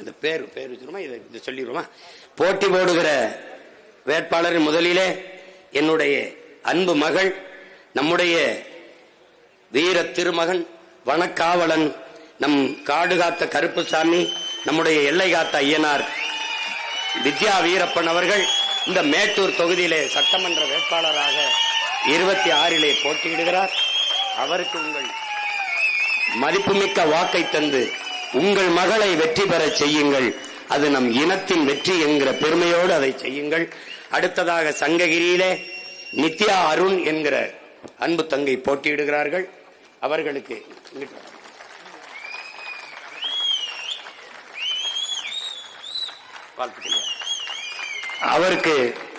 இந்த பேர் பேர் வச்சுருமா இதை இதை சொல்லிடுவோமா? போட்டி போடுகிற வேட்பாளரின் முதலிலே என்னுடைய அன்பு மகள் நம்முடைய வீர திருமகன் வனக்காவலன் நம் காடு காத்த கருப்புசாமி நம்முடைய எல்லை காத்த ஐயனார் வித்யா வீரப்பன் அவர்கள் இந்த மேட்டூர் தொகுதியிலே சட்டமன்ற வேட்பாளராக இருபத்தி ஆறிலே போட்டியிடுகிறார். அவருக்கு உங்கள் மதிப்புமிக்க வாக்கை தந்து உங்கள் மகளை வெற்றி பெற செய்யுங்கள். அது நம் இனத்தின் வெற்றி என்கிற பெருமையோடு அதை செய்யுங்கள். அடுத்ததாக சங்ககிரியிலே நித்யா அருண் என்கிற அன்பு தங்கை போட்டியிடுகிறார்கள். அவர்களுக்கு அவருக்கு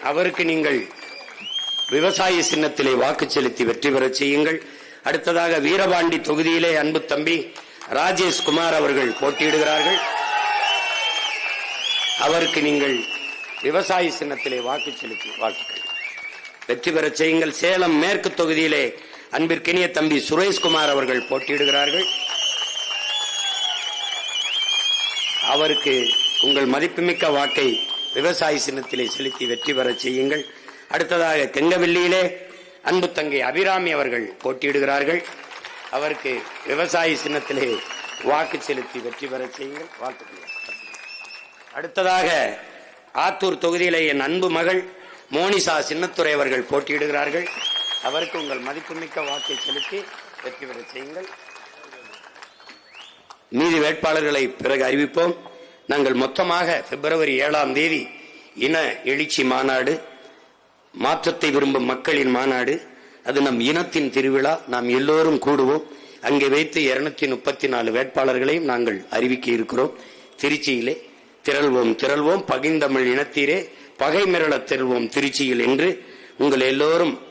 அவருக்கு நீங்கள் விவசாய சின்னத்திலே வாக்கு செலுத்தி வெற்றி பெற செய்யுங்கள். அடுத்ததாக வீரபாண்டி தொகுதியிலே அன்பு தம்பி ராஜேஷ் குமார் அவர்கள் போட்டியிடுகிறார்கள். அவருக்கு நீங்கள் விவசாய சின்னத்திலே வாக்கு செலுத்தி வாழ்த்துக்கள். வெற்றி பெற செய்யுங்கள். சேலம் மேற்கு தொகுதியிலே அன்பிற்கினிய தம்பி சுரேஷ்குமார் அவர்கள் போட்டியிடுகிறார்கள். அவருக்கு உங்கள் மதிப்புமிக்க வாக்கை விவசாய சின்னத்திலே செலுத்தி வெற்றி பெற செய்யுங்கள். அடுத்ததாக கெங்கவெல்லியிலே அன்பு தங்கை அபிராமி அவர்கள் போட்டியிடுகிறார்கள். அவருக்கு விவசாய சின்னத்திலே வாக்கு செலுத்தி வெற்றி பெறச் செய்யுங்கள். வாழ்த்துக்கள். அடுத்ததாக ஆத்தூர் தொகுதியிலே என் அன்பு மகள் மோனிசா சின்னத்துறை அவர்கள் போட்டியிடுகிறார்கள். அவருக்கு உங்கள் மதிப்புமிக்க வாக்கை செலுத்தி வெற்றி பெற செய்யுங்கள். மீதி வேட்பாளர்களை பிறகு அறிவிப்போம். நாங்கள் மொத்தமாக பிப்ரவரி ஏழாம் தேதி இன எழுச்சி மாநாடு மாற்றத்தை விரும்பும் மக்களின் மாநாடு அது நம் இனத்தின் திருவிழா. நாம் எல்லோரும் கூடுவோம். அங்கே வைத்து இருநூத்தி முப்பத்தி நாலு வேட்பாளர்களையும் நாங்கள் அறிவிக்க இருக்கிறோம். திருச்சியிலே திரள்வோம் திரள்வோம். பகிர்ந்தமிழ் இனத்தீரே பகை மிரள திரள்வோம் திருச்சியில் என்று உங்கள் எல்லோரும்